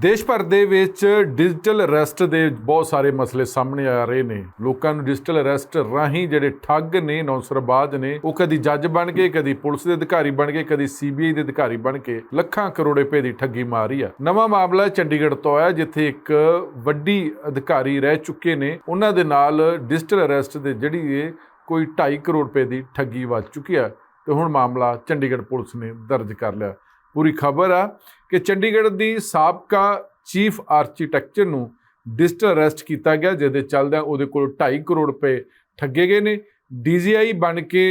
ਦੇਸ਼ ਭਰ ਦੇ ਵਿੱਚ ਡਿਜੀਟਲ ਅਰੈਸਟ ਦੇ ਬਹੁਤ ਸਾਰੇ ਮਸਲੇ ਸਾਹਮਣੇ ਆ ਰਹੇ ਨੇ। ਲੋਕਾਂ ਨੂੰ ਡਿਜੀਟਲ ਅਰੈਸਟ ਰਾਹੀਂ ਜਿਹੜੇ ਠੱਗ ਨੇ, ਨੌਸਰਬਾਜ਼ ਨੇ, ਉਹ ਕਦੀ ਜੱਜ ਬਣ ਗਏ, ਕਦੀ ਪੁਲਿਸ ਦੇ ਅਧਿਕਾਰੀ ਬਣ ਗਏ, ਕਦੀ ਸੀਬੀਆਈ ਦੇ ਅਧਿਕਾਰੀ ਬਣ ਕੇ ਲੱਖਾਂ ਕਰੋੜ ਰੁਪਏ ਦੀ ਠੱਗੀ ਮਾਰੀ ਆ। ਨਵਾਂ ਮਾਮਲਾ ਚੰਡੀਗੜ੍ਹ ਤੋਂ ਆਇਆ, ਜਿੱਥੇ ਇੱਕ ਵੱਡੀ ਅਧਿਕਾਰੀ ਰਹਿ ਚੁੱਕੇ ਨੇ। ਉਹਨਾਂ ਦੇ ਨਾਲ ਡਿਜੀਟਲ ਅਰੈਸਟ ਦੇ ਜਿਹੜੀ ਇਹ ਕੋਈ 2.5 ਕਰੋੜ ਰੁਪਏ ਦੀ ਠੱਗੀ ਵੱਜ ਚੁੱਕੀ ਆ ਤੇ ਹੁਣ ਮਾਮਲਾ ਚੰਡੀਗੜ੍ਹ ਪੁਲਿਸ ਨੇ ਦਰਜ ਕਰ ਲਿਆ। ਪੂਰੀ ਖਬਰ ਆ। ਕਿ ਚੰਡੀਗੜ੍ਹ ਦੀ ਸਾਬਕਾ ਚੀਫ ਆਰਕੀਟੈਕਚਰ ਨੂੰ ਡਿਜੀਟਲ ਅਰੈਸਟ ਕੀਤਾ ਗਿਆ, ਜਿਹਦੇ ਚੱਲਦਿਆਂ ਉਹਦੇ ਕੋਲ 2.5 ਕਰੋੜ ਰੁਪਏ ਠੱਗੇ ਗਏ ਨੇ। ਡੀਜੀਆਈ ਬਣ ਕੇ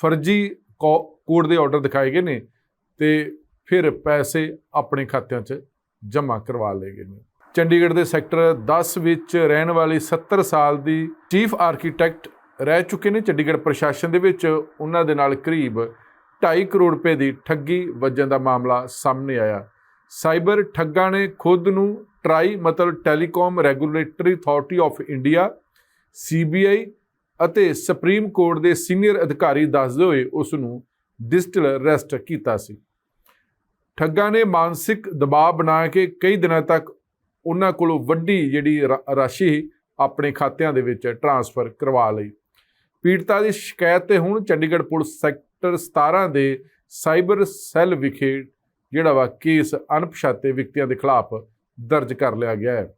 ਫਰਜ਼ੀ ਕੋਡ ਦੇ ਆਰਡਰ ਦਿਖਾਏ ਗਏ ਨੇ ਤੇ ਫਿਰ ਪੈਸੇ ਆਪਣੇ ਖਾਤਿਆਂ 'ਚ ਜਮ੍ਹਾਂ ਕਰਵਾ ਲਏ ਗਏ ਨੇ। ਚੰਡੀਗੜ੍ਹ ਦੇ ਸੈਕਟਰ 10 ਵਿੱਚ ਰਹਿਣ ਵਾਲੀ 70 ਸਾਲ ਦੀ ਚੀਫ ਆਰਕੀਟੈਕਟ ਰਹਿ ਚੁੱਕੇ ਨੇ। ਚੰਡੀਗੜ੍ਹ ਪ੍ਰਸ਼ਾਸਨ ਦੇ ਵਿੱਚ ਉਹਨਾਂ ਦੇ ਨਾਲ ਕਰੀਬ 2.5 ਕਰੋੜ ਰੁਪਏ ਦੀ ਠੱਗੀ ਵੱਜਣ ਦਾ ਮਾਮਲਾ ਸਾਹਮਣੇ ਆਇਆ। ਸਾਈਬਰ ਠੱਗਾਂ ਨੇ ਖੁਦ ਨੂੰ ਟਰਾਈ ਮਤਲਬ telecom regulatory authority of India, CBI ਅਤੇ ਸੁਪਰੀਮ ਕੋਰਟ ਦੇ ਸੀਨੀਅਰ ਅਧਿਕਾਰੀ ਦੱਸਦੇ ਹੋਏ ਉਸ ਨੂੰ ਡਿਜੀਟਲ ਅਰੈਸਟ ਕੀਤਾ ਸੀ। ਠੱਗਾਂ ਨੇ ਮਾਨਸਿਕ ਦਬਾਅ ਬਣਾ ਕੇ ਕਈ ਦਿਨਾਂ ਤੱਕ ਉਹਨਾਂ ਕੋਲੋਂ ਵੱਡੀ ਜਿਹੜੀ ਰਾ- ਰਾਸ਼ੀ ਆਪਣੇ ਖਾਤਿਆਂ ਦੇ ਵਿੱਚ ਟ੍ਰਾਂਸਫਰ ਕਰਵਾ ਲਈ। ਪੀੜਤਾ ਦੀ ਸ਼ਿਕਾਇਤ ਤੇ ਹੁਣ ਚੰਡੀਗੜ੍ਹ ਪੁਲਿਸ ਸੈਕਟਰ 17 ਦੇ ਸਾਈਬਰ ਸੈੱਲ ਵਿਖੇ ਜਿਹੜਾ ਵਾ ਕੇਸ ਅਣਪਛਾਤੇ ਵਿਅਕਤੀਆਂ ਦੇ ਖਿਲਾਫ ਦਰਜ ਕਰ ਲਿਆ ਗਿਆ ਹੈ।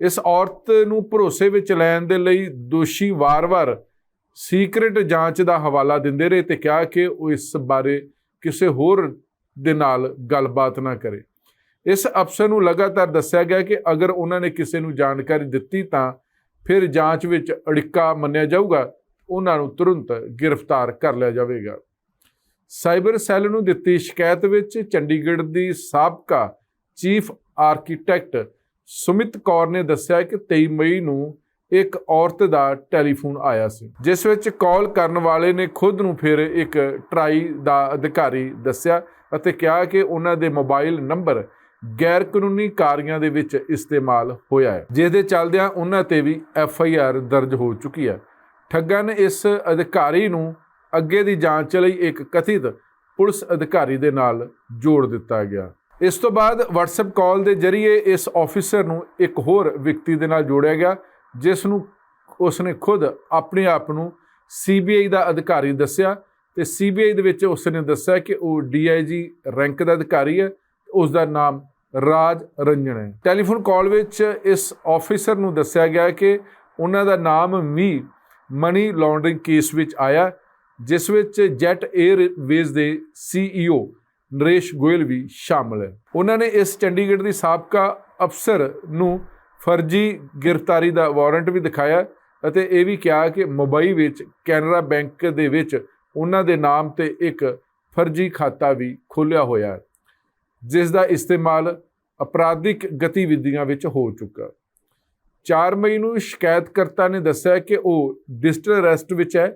ਇਸ ਔਰਤ ਨੂੰ ਭਰੋਸੇ ਵਿੱਚ ਲੈਣ ਦੇ ਲਈ ਦੋਸ਼ੀ ਵਾਰ-ਵਾਰ ਸੀਕ੍ਰੀਟ ਜਾਂਚ ਦਾ ਹਵਾਲਾ ਦਿੰਦੇ ਰਹੇ ਤੇ ਕਿਹਾ ਕਿ ਉਹ ਇਸ ਬਾਰੇ ਕਿਸੇ ਹੋਰ ਦੇ ਨਾਲ ਗੱਲਬਾਤ ਨਾ ਕਰੇ। ਇਸ ਅਫਸਰ ਨੂੰ ਲਗਾਤਾਰ ਦੱਸਿਆ ਗਿਆ ਕਿ ਅਗਰ ਉਹਨਾਂ ਨੇ ਕਿਸੇ ਨੂੰ ਜਾਣਕਾਰੀ ਦਿੱਤੀ ਤਾਂ ਫਿਰ ਜਾਂਚ ਵਿੱਚ ਅੜਿੱਕਾ ਮੰਨਿਆ ਜਾਊਗਾ ਉਹਨਾਂ ਨੂੰ ਤੁਰੰਤ ਗ੍ਰਿਫਤਾਰ ਕਰ ਲਿਆ ਜਾਵੇਗਾ। ਸਾਈਬਰ ਸੈੱਲ ਨੂੰ ਦਿੱਤੀ ਸ਼ਿਕਾਇਤ ਵਿੱਚ ਚੰਡੀਗੜ੍ਹ ਦੀ ਸਾਬਕਾ ਚੀਫ ਆਰਕੀਟੈਕਟ ਸੁਮਿਤ ਕੌਰ ਨੇ ਦੱਸਿਆ ਕਿ 23 ਮਈ ਨੂੰ ਇੱਕ ਔਰਤ ਦਾ ਟੈਲੀਫੋਨ ਆਇਆ ਸੀ, ਜਿਸ ਵਿੱਚ ਕਾਲ ਕਰਨ ਵਾਲੇ ਨੇ ਖੁਦ ਨੂੰ ਫਿਰ ਇੱਕ ਟਰਾਈ ਦਾ ਅਧਿਕਾਰੀ ਦੱਸਿਆ ਅਤੇ ਕਿਹਾ ਕਿ ਉਹਨਾਂ ਦੇ ਮੋਬਾਈਲ ਨੰਬਰ ਗੈਰ ਕਾਨੂੰਨੀ ਕਾਰਿਆਂ ਦੇ ਵਿੱਚ ਇਸਤੇਮਾਲ ਹੋਇਆ ਹੈ ਜਿਸ ਦੇ ਚੱਲਦਿਆਂ ਉਹਨਾਂ ਤੇ ਵੀ ਐਫ ਆਈ ਆਰ ਦਰਜ ਹੋ ਚੁੱਕੀ ਹੈ। ਠੱਗਾਂ ਨੇ ਇਸ ਅਧਿਕਾਰੀ ਨੂੰ ਅੱਗੇ ਦੀ ਜਾਂਚ ਲਈ ਇੱਕ ਕਥਿਤ ਪੁਲਿਸ ਅਧਿਕਾਰੀ ਦੇ ਨਾਲ ਜੋੜ ਦਿੱਤਾ ਗਿਆ। ਇਸ ਤੋਂ ਬਾਅਦ WhatsApp ਕਾਲ ਦੇ ਜ਼ਰੀਏ ਇਸ ਆਫੀਸਰ ਨੂੰ ਇੱਕ ਹੋਰ ਵਿਅਕਤੀ ਦੇ ਨਾਲ ਜੋੜਿਆ ਗਿਆ, ਜਿਸ ਨੂੰ ਉਸਨੇ ਖੁਦ ਆਪਣੇ ਆਪ ਨੂੰ CBI ਦਾ ਅਧਿਕਾਰੀ ਦੱਸਿਆ ਤੇ CBI ਦੇ ਵਿੱਚ ਉਸਨੇ ਦੱਸਿਆ ਕਿ ਉਹ DIG ਰੈਂਕ ਦਾ ਅਧਿਕਾਰੀ ਹੈ ਉਸ ਦਾ ਨਾਮ ਰਾਜ ਰੰਜਨ ਹੈ। ਟੈਲੀਫੋਨ ਕਾਲ ਵਿੱਚ ਇਸ ਆਫੀਸਰ ਨੂੰ ਦੱਸਿਆ ਗਿਆ ਕਿ ਉਹਨਾਂ ਦਾ ਨਾਮ ਵੀ ਮਨੀ ਲਾਂਡਰਿੰਗ ਕੇਸ ਵਿੱਚ ਆਇਆ, ਜਿਸ ਵਿੱਚ ਜੈਟ 에ਅਰਵੇਜ਼ ਦੇ CEO ਨਰੇਸ਼ ਗੋਇਲ ਵੀ ਸ਼ਾਮਲ ਹੈ। ਉਹਨਾਂ ਨੇ ਇਸ ਚੰਡੀਗੜ੍ਹ ਦੀ ਸਾਬਕਾ ਅਫਸਰ ਨੂੰ ਫਰਜ਼ੀ ਗ੍ਰਿਫਤਾਰੀ ਦਾ ਵਾਰੰਟ ਵੀ ਦਿਖਾਇਆ ਅਤੇ ਇਹ ਵੀ ਕਿਹਾ ਕਿ ਮੁੰਬਈ ਵਿੱਚ ਕੈਨਰਾ ਬੈਂਕ ਦੇ ਵਿੱਚ ਉਹਨਾਂ ਦੇ ਨਾਮ ਤੇ ਇੱਕ ਫਰਜ਼ੀ ਖਾਤਾ ਵੀ ਖੋਲ੍ਹਿਆ ਹੋਇਆ ਹੈ, ਜਿਸ ਦਾ ਇਸਤੇਮਾਲ ਅਪਰਾਧਿਕ ਗਤੀਵਿਧੀਆਂ ਵਿੱਚ ਹੋ ਚੁੱਕਾ 4 ਮਈ ਨੂੰ ਸ਼ਿਕਾਇਤਕਰਤਾ ਨੇ ਦੱਸਿਆ ਕਿ ਉਹ ਡਿਜੀਟਲ ਅਰੈਸਟ ਵਿੱਚ ਹੈ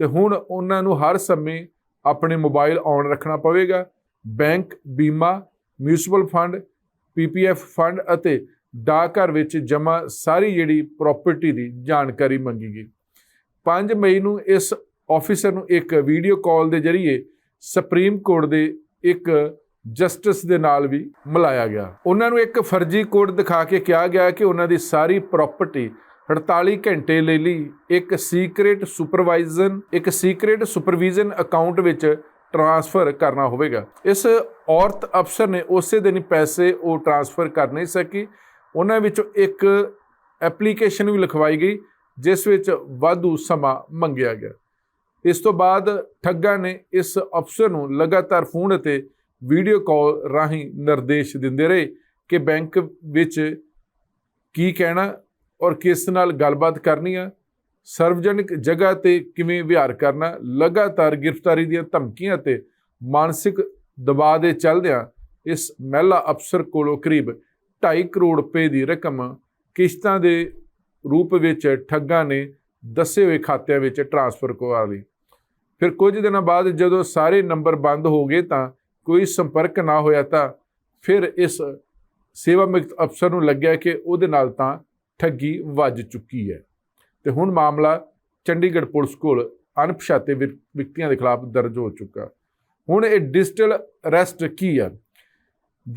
ਤੇ ਹੁਣ ਉਹਨਾਂ ਨੂੰ ਹਰ ਸਮੇਂ ਆਪਣੇ ਮੋਬਾਈਲ ਔਨ ਰੱਖਣਾ ਪਵੇਗਾ। ਬੈਂਕ ਬੀਮਾ ਮਿਊਨਿਸਪਲ ਫੰਡ, ਪੀਪੀਐਫ ਫੰਡ ਅਤੇ ਡਾਕਘਰ ਵਿੱਚ ਜਮ੍ਹਾਂ ਸਾਰੀ ਜਿਹੜੀ ਪ੍ਰਾਪਰਟੀ ਦੀ ਜਾਣਕਾਰੀ ਮੰਗੀ ਗਈ 5 ਮਈ ਨੂੰ ਇਸ ਆਫੀਸਰ ਨੂੰ ਇੱਕ ਵੀਡੀਓ ਕਾਲ ਦੇ ਜ਼ਰੀਏ ਸੁਪਰੀਮ ਕੋਰਟ ਦੇ ਇੱਕ ਜਸਟਿਸ ਦੇ ਨਾਲ ਵੀ ਮਿਲਾਇਆ ਗਿਆ। ਉਹਨਾਂ ਨੂੰ ਇੱਕ ਫਰਜ਼ੀ ਕੋਡ ਦਿਖਾ ਕੇ ਕਿਹਾ ਗਿਆ ਕਿ ਉਹਨਾਂ ਦੀ ਸਾਰੀ ਪ੍ਰਾਪਰਟੀ 48 ਘੰਟੇ ਲਈ ਲਈ ਇੱਕ ਸੀਕ੍ਰੀਟ ਸੁਪਰਵਾਈਜ਼ਨ ਇੱਕ ਸੀਕ੍ਰੀਟ ਸੁਪਰਵੀਜ਼ਨ ਅਕਾਊਂਟ ਵਿੱਚ ਟ੍ਰਾਂਸਫਰ ਕਰਨਾ ਹੋਵੇਗਾ। ਇਸ ਔਰਤ ਅਫਸਰ ਨੇ ਉਸੇ ਦਿਨ ਹੀ ਪੈਸੇ ਉਹ ਟ੍ਰਾਂਸਫਰ ਕਰ ਨਹੀਂ ਸਕੀ। ਉਹਨਾਂ ਵਿੱਚੋਂ ਇੱਕ ਐਪਲੀਕੇਸ਼ਨ ਵੀ ਲਿਖਵਾਈ ਗਈ, ਜਿਸ ਵਿੱਚ ਵਾਧੂ ਸਮਾਂ ਮੰਗਿਆ ਗਿਆ। ਇਸ ਤੋਂ ਬਾਅਦ ਠੱਗਾ ਨੇ ਇਸ ਅਫਸਰ ਨੂੰ ਲਗਾਤਾਰ ਫੋਨ ਅਤੇ ਵੀਡੀਓ ਕਾਲ ਰਾਹੀਂ ਨਿਰਦੇਸ਼ ਦਿੰਦੇ ਰਹੇ ਕਿ ਬੈਂਕ ਵਿੱਚ ਕੀ ਕਹਿਣਾ ਔਰ ਕਿਸ ਨਾਲ ਗੱਲਬਾਤ ਕਰਨੀ ਆ, ਸਰਵਜਨਿਕ ਜਗ੍ਹਾ ਤੇ ਕਿਵੇਂ ਵਿਹਾਰ ਕਰਨਾ, ਲਗਾਤਾਰ ਗ੍ਰਿਫਤਾਰੀ ਦੀਆਂ ਧਮਕੀਆਂ ਤੇ ਮਾਨਸਿਕ ਦਬਾਅ ਦੇ ਚੱਲਦਿਆਂ ਇਸ ਮਹਿਲਾ ਅਫਸਰ ਕੋਲੋਂ ਕਰੀਬ 2.5 ਕਰੋੜ ਰੁਪਏ ਦੀ ਰਕਮ ਕਿਸ਼ਤਾਂ ਦੇ ਰੂਪ ਵਿੱਚ ਠੱਗਾਂ ਨੇ ਦੱਸੇ ਹੋਏ ਖਾਤਿਆਂ ਵਿੱਚ ਟ੍ਰਾਂਸਫਰ ਕਰਵਾ ਲਈ। ਫਿਰ ਕੁਝ ਦਿਨਾਂ ਬਾਅਦ ਜਦੋਂ ਸਾਰੇ ਨੰਬਰ ਬੰਦ ਹੋ ਗਏ ਤਾਂ ਕੋਈ ਸੰਪਰਕ ਨਾ ਹੋਇਆ ਤਾਂ ਫਿਰ ਇਸ ਸੇਵਾ ਮੁਕਤ ਅਫਸਰ ਨੂੰ ਲੱਗਿਆ ਕਿ ਉਹਦੇ ਨਾਲ ਤਾਂ ਠੱਗੀ ਵੱਜ ਚੁੱਕੀ ਹੈ। ਤੇ ਹੁਣ ਮਾਮਲਾ ਚੰਡੀਗੜ੍ਹ ਪੁਲਿਸ ਕੋਲ ਅਣਪਛਾਤੇ ਵਿਅਕ- ਵਿਅਕਤੀਆਂ ਦੇ ਖਿਲਾਫ ਦਰਜ ਹੋ ਚੁੱਕਾ। ਹੁਣ ਇਹ ਡਿਜੀਟਲ ਅਰੈਸਟ ਕੀ ਆ?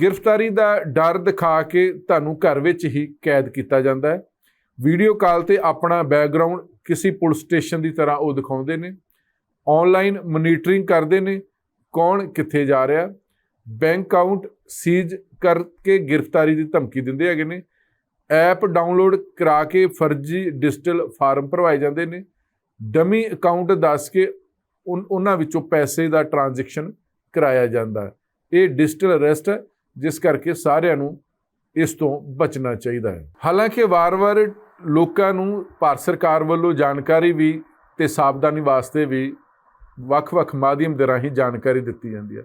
ਗ੍ਰਿਫਤਾਰੀ ਦਾ ਡਰ ਦਿਖਾ ਕੇ ਤੁਹਾਨੂੰ ਘਰ ਵਿੱਚ ਹੀ ਕੈਦ ਕੀਤਾ ਜਾਂਦਾ ਹੈ। ਵੀਡੀਓ ਕਾਲ ਤੇ ਆਪਣਾ ਬੈਕਗ੍ਰਾਉਂਡ ਕਿਸੇ ਪੁਲਿਸ ਸਟੇਸ਼ਨ ਦੀ ਤਰ੍ਹਾਂ ਉਹ ਦਿਖਾਉਂਦੇ ਨੇ। ਆਨਲਾਈਨ ਮੋਨੀਟਰਿੰਗ ਕਰਦੇ ਨੇ। ਕੌਣ ਕਿੱਥੇ ਜਾ ਰਿਹਾ? ਬੈਂਕ ਅਕਾਊਂਟ ਸੀਜ਼ ਕਰਕੇ ਗ੍ਰਿਫਤਾਰੀ ਦੀ ਧਮਕੀ ਦਿੰਦੇ ਹੈਗੇ ਨੇ। ਐਪ ਡਾਊਨਲੋਡ ਕਰਾ ਕੇ ਫਰਜ਼ੀ ਡਿਜੀਟਲ ਫਾਰਮ ਭਰਵਾਏ ਜਾਂਦੇ ਨੇ। ਡਮੀ ਅਕਾਊਂਟ ਦੱਸ ਕੇ ਉਨ- ਉਹਨਾਂ ਵਿੱਚੋਂ ਪੈਸੇ ਦਾ ਟ੍ਰਾਂਜੈਕਸ਼ਨ ਕਰਾਇਆ ਜਾਂਦਾ ਇਹ ਡਿਜੀਟਲ ਅਰੈਸਟ ਹੈ, ਜਿਸ ਕਰਕੇ ਸਾਰਿਆਂ ਨੂੰ ਇਸ ਤੋਂ ਬਚਣਾ ਚਾਹੀਦਾ ਹੈ। ਹਾਲਾਂਕਿ ਵਾਰ-ਵਾਰ ਲੋਕਾਂ ਨੂੰ ਭਾਰਤ ਸਰਕਾਰ ਵੱਲੋਂ ਜਾਣਕਾਰੀ ਵੀ ਤੇ ਸਾਵਧਾਨੀ ਵਾਸਤੇ ਵੀ ਵੱਖ-ਵੱਖ ਮਾਧਿਅਮ ਦੇ ਰਾਹੀਂ ਜਾਣਕਾਰੀ ਦਿੱਤੀ ਜਾਂਦੀ ਹੈ।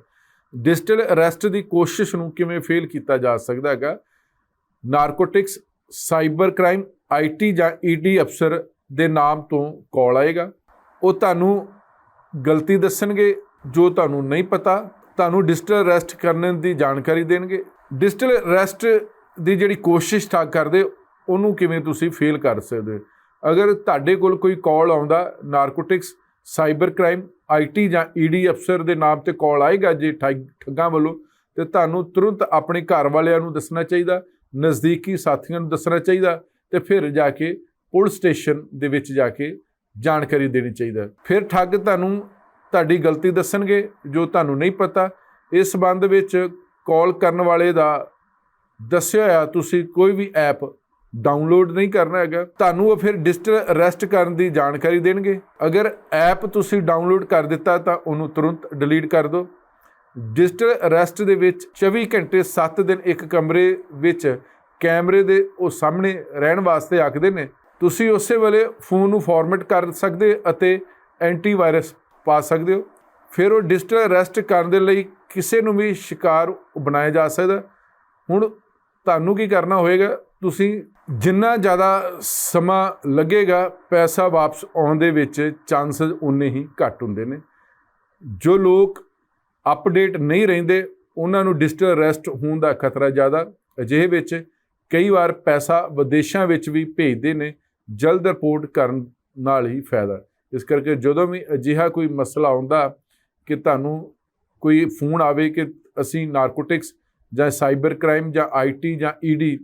ਡਿਜੀਟਲ ਅਰੈਸਟ ਦੀ ਕੋਸ਼ਿਸ਼ ਨੂੰ ਕਿਵੇਂ ਫੇਲ ਕੀਤਾ ਜਾ ਸਕਦਾ ਹੈਗਾ? ਨਾਰਕੋਟਿਕਸ, ਸਾਈਬਰ ਕ੍ਰਾਈਮ ਆਈਟੀ ਜਾਂ ਈਡੀ ਅਫਸਰ ਦੇ ਨਾਮ ਤੋਂ ਕਾਲ ਆਏਗਾ। ਉਹ ਤੁਹਾਨੂੰ ਗਲਤੀ ਦੱਸਣਗੇ, ਜੋ ਤੁਹਾਨੂੰ ਨਹੀਂ ਪਤਾ, ਤੁਹਾਨੂੰ ਡਿਜੀਟਲ ਅਰੈਸਟ ਕਰਨ ਦੀ ਜਾਣਕਾਰੀ ਦੇਣਗੇ। ਡਿਜੀਟਲ ਅਰੈਸਟ ਦੀ ਜਿਹੜੀ ਕੋਸ਼ਿਸ਼ ਠਾ, ਕਰਦੇ, ਉਹਨੂੰ ਕਿਵੇਂ ਤੁਸੀਂ ਫੇਲ ਕਰ ਸਕਦੇ ਹੋ? ਅਗਰ ਤੁਹਾਡੇ ਕੋਲ ਕੋਈ ਕਾਲ ਆਉਂਦਾ ਨਾਰਕੋਟਿਕਸ ਸਾਈਬਰ ਕ੍ਰਾਈਮ ਆਈਟੀ ਜਾਂ ਈਡੀ ਅਫਸਰ ਦੇ ਨਾਮ ਤੇ ਕਾਲ ਆਏਗਾ ਜੇ ਠੱਗ- ਠੱਗਾਂ ਵੱਲੋਂ, ਤੇ ਤੁਹਾਨੂੰ ਤੁਰੰਤ ਆਪਣੇ ਘਰ ਵਾਲਿਆਂ ਨੂੰ ਦੱਸਣਾ ਚਾਹੀਦਾ, ਨਜ਼ਦੀਕੀ ਸਾਥੀਆਂ ਨੂੰ ਦੱਸਣਾ ਚਾਹੀਦਾ, ਤੇ ਫਿਰ ਜਾ ਕੇ ਪੁਲਿਸ ਸਟੇਸ਼ਨ ਦੇ ਵਿੱਚ ਜਾ ਕੇ ਜਾਣਕਾਰੀ ਦੇਣੀ ਚਾਹੀਦਾ। ਫਿਰ ਠੱਗ ਤੁਹਾਨੂੰ ਤੁਹਾਡੀ ਗਲਤੀ ਦੱਸਣਗੇ, ਜੋ ਤੁਹਾਨੂੰ ਨਹੀਂ ਪਤਾ। ਇਸ ਸੰਬੰਧ ਵਿੱਚ ਕਾਲ ਕਰਨ ਵਾਲੇ ਦਾ ਦੱਸਿਆ ਹੋਇਆ ਤੁਸੀਂ ਕੋਈ ਵੀ ਐਪ ਡਾਊਨਲੋਡ ਨਹੀਂ ਕਰਨਾ ਹੈਗਾ, ਤੁਹਾਨੂੰ ਉਹ ਫਿਰ ਡਿਜੀਟਲ ਅਰੈਸਟ ਕਰਨ ਦੀ ਜਾਣਕਾਰੀ ਦੇਣਗੇ। ਅਗਰ ਐਪ ਤੁਸੀਂ ਡਾਊਨਲੋਡ ਕਰ ਦਿੱਤਾ ਤਾਂ ਉਹਨੂੰ ਤੁਰੰਤ ਡਿਲੀਟ ਕਰ ਦਿਓ। ਡਿਜੀਟਲ ਅਰੈਸਟ ਦੇ ਵਿੱਚ 24 ਘੰਟੇ 7 ਦਿਨ ਇੱਕ ਕਮਰੇ ਵਿੱਚ ਕੈਮਰੇ ਦੇ ਉਹ ਸਾਹਮਣੇ ਰਹਿਣ ਵਾਸਤੇ ਆਖਦੇ ਨੇ। ਤੁਸੀਂ ਉਸੇ ਵੇਲੇ ਫੋਨ ਨੂੰ ਫਾਰਮੈਟ ਕਰ ਸਕਦੇ ਅਤੇ ਐਂਟੀ ਵਾਇਰਸ ਪਾ ਸਕਦੇ ਹੋ। ਫਿਰ ਉਹ ਡਿਜੀਟਲ ਅਰੈਸਟ ਕਰਨ ਦੇ ਲਈ ਕਿਸੇ ਨੂੰ ਵੀ ਸ਼ਿਕਾਰ ਬਣਾਇਆ ਜਾ ਸਕਦਾ। ਹੁਣ ਤੁਹਾਨੂੰ ਕੀ ਕਰਨਾ ਹੋਏਗਾ? ਤੁਸੀਂ ਜਿੰਨਾ ਜ਼ਿਆਦਾ ਸਮਾਂ ਲੱਗੇਗਾ, ਪੈਸਾ ਵਾਪਸ ਆਉਣ ਦੇ ਵਿੱਚ ਚਾਂਸਸ ਉਨੇ ਹੀ ਘੱਟ ਹੁੰਦੇ ਨੇ। ਜੋ ਲੋਕ ਅਪਡੇਟ ਨਹੀਂ ਰਹਿੰਦੇ, ਉਹਨਾਂ ਨੂੰ ਡਿਜੀਟਲ ਅਰੈਸਟ ਹੋਣ ਦਾ ਖਤਰਾ ਜ਼ਿਆਦਾ। ਅਜਿਹੇ ਵਿੱਚ ਕਈ ਵਾਰ ਪੈਸਾ ਵਿਦੇਸ਼ਾਂ ਵਿੱਚ ਵੀ ਭੇਜਦੇ ਨੇ, ਜਲਦ ਰਿਪੋਰਟ ਕਰਨ ਨਾਲ ਹੀ ਫਾਇਦਾ। ਇਸ ਕਰਕੇ ਜਦੋਂ ਵੀ ਅਜਿਹਾ ਕੋਈ ਮਸਲਾ ਆਉਂਦਾ ਕਿ ਤੁਹਾਨੂੰ ਕੋਈ ਫੋਨ ਆਵੇ ਕਿ ਅਸੀਂ ਨਾਰਕੋਟਿਕਸ ਜਾਂ ਸਾਈਬਰ ਕ੍ਰਾਈਮ ਜਾਂ ਆਈਟੀ ਜਾਂ ਈਡੀ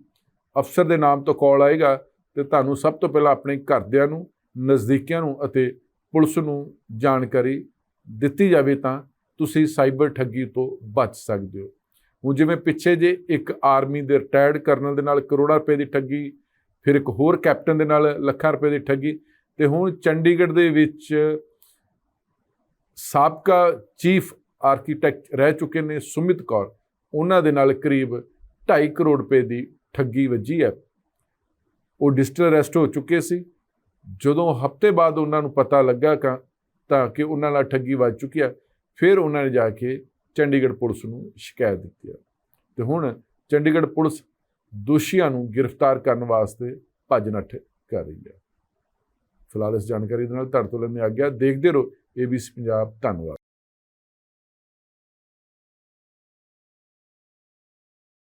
ਅਫਸਰ ਦੇ ਨਾਮ ਤੋਂ ਕਾਲ ਆਏਗਾ ਤੇ ਤੁਹਾਨੂੰ ਸਭ ਤੋਂ ਪਹਿਲਾਂ ਆਪਣੇ ਘਰਦਿਆਂ ਨੂੰ, ਨਜ਼ਦੀਕੀਆਂ ਨੂੰ ਅਤੇ ਪੁਲਿਸ ਨੂੰ ਜਾਣਕਾਰੀ ਦਿੱਤੀ ਜਾਵੇ ਤਾਂ ਤੁਸੀਂ ਸਾਈਬਰ ਠੱਗੀ ਤੋਂ ਬਚ ਸਕਦੇ ਹੋ। ਹੁਣ ਜਿਵੇਂ ਪਿੱਛੇ ਜੇ ਇੱਕ ਆਰਮੀ ਦੇ ਰਿਟਾਇਰਡ ਕਰਨਲ ਦੇ ਨਾਲ ਕਰੋੜਾਂ ਰੁਪਏ ਦੀ ਠੱਗੀ, ਫਿਰ ਇੱਕ ਹੋਰ ਕੈਪਟਨ ਦੇ ਨਾਲ ਲੱਖਾਂ ਰੁਪਏ ਦੀ ਠੱਗੀ ਤੇ ਹੁਣ ਚੰਡੀਗੜ੍ਹ ਦੇ ਵਿੱਚ ਸਾਬਕਾ ਚੀਫ ਆਰਕੀਟੈਕਟ ਰਹਿ ਚੁੱਕੇ ਨੇ ਸੁਮਿਤ ਕੌਰ। ਉਹਨਾਂ ਦੇ ਨਾਲ ਕਰੀਬ 2.5 ਕਰੋੜ ਰੁਪਏ ਦੀ ਠੱਗੀ ਵੱਜੀ ਹੈ। ਉਹ ਡਿਜੀਟਲ ਅਰੈਸਟ ਹੋ ਚੁੱਕੇ ਸੀ। ਜਦੋਂ ਹਫ਼ਤੇ ਬਾਅਦ ਉਹਨਾਂ ਨੂੰ ਪਤਾ ਲੱਗਾ ਕਿ ਤਾਂ ਕਿ ਉਹਨਾਂ ਨਾਲ ਠੱਗੀ ਵੱਜ ਚੁੱਕੀ ਹੈ, ਫਿਰ ਉਹਨਾਂ ਨੇ ਜਾ ਕੇ ਚੰਡੀਗੜ੍ਹ ਪੁਲਿਸ ਨੂੰ ਸ਼ਿਕਾਇਤ ਦਿੱਤੀ ਹੈ। ਤੇ ਹੁਣ ਚੰਡੀਗੜ੍ਹ ਪੁਲਿਸ ਦੋਸ਼ੀਆਂ ਨੂੰ ਗ੍ਰਿਫਤਾਰ ਕਰਨ ਵਾਸਤੇ ਭੱਜ ਨੱਠ ਕਰ ਰਹੀ ਹੈ। ਫਿਲਹਾਲ ਇਸ ਜਾਣਕਾਰੀ ਦੇ ਨਾਲ ਤੁਹਾਡੇ ਤੋਂ ਲੈਂਦੇ ਆ ਗਿਆ ਦੇਖਦੇ ਰਹੋ ਏਬੀਸੀ ਪੰਜਾਬ ਧੰਨਵਾਦ।